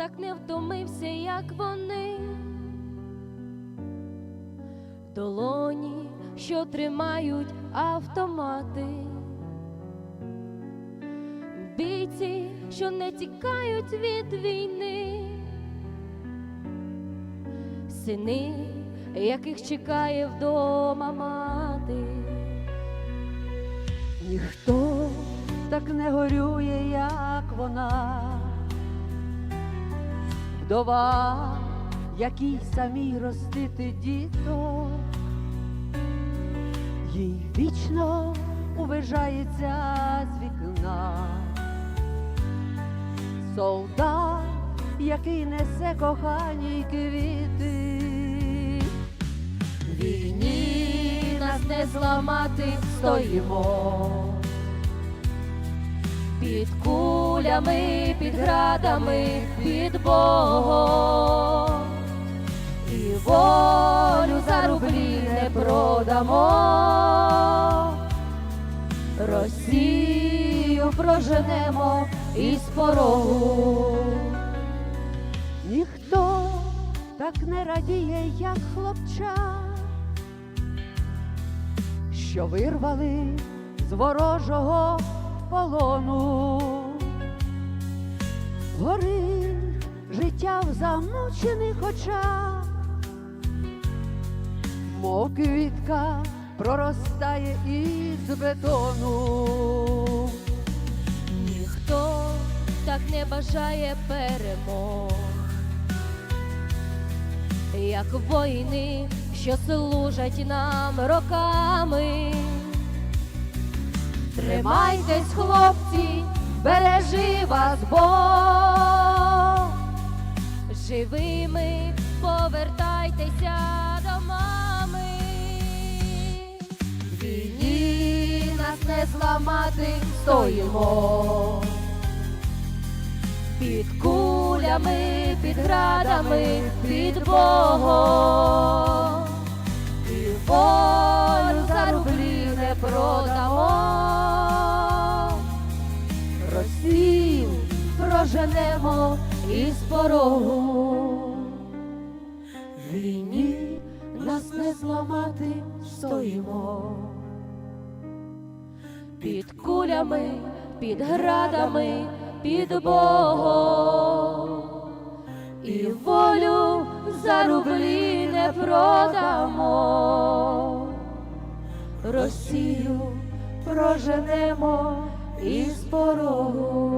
так не втомився, як вони. Долоні, що тримають автомати, бійці, що не тікають від війни, сини, яких чекає вдома мати. Ніхто так не горює, як вона, вдова, якій самій ростити діток, їй вічно увижається з вікна. Солдат, який несе коханій квіти, Війні нас не зламати, стоїмо під кулями, під градами, під Богом. І волю за рублі не продамо. Росію проженемо із порогу. Ніхто так не радіє, як хлопчак, що вирвали з ворожого полону. Горить життя в замучених очах, мов квітка проростає із бетону. Ніхто так не бажає перемог, як воїни, що служать нам роками. Тримайтесь, хлопці, бережи вас Бог. Живими повертайтеся до мами. Війні нас не зламати, стоїмо. Під кулями, під градами, під Богом. Проженемо із порогу. Війні нас не зламати, стоїмо. Під кулями, під градами, під Богом. І волю за рублі не продамо. Росію проженемо із порогу.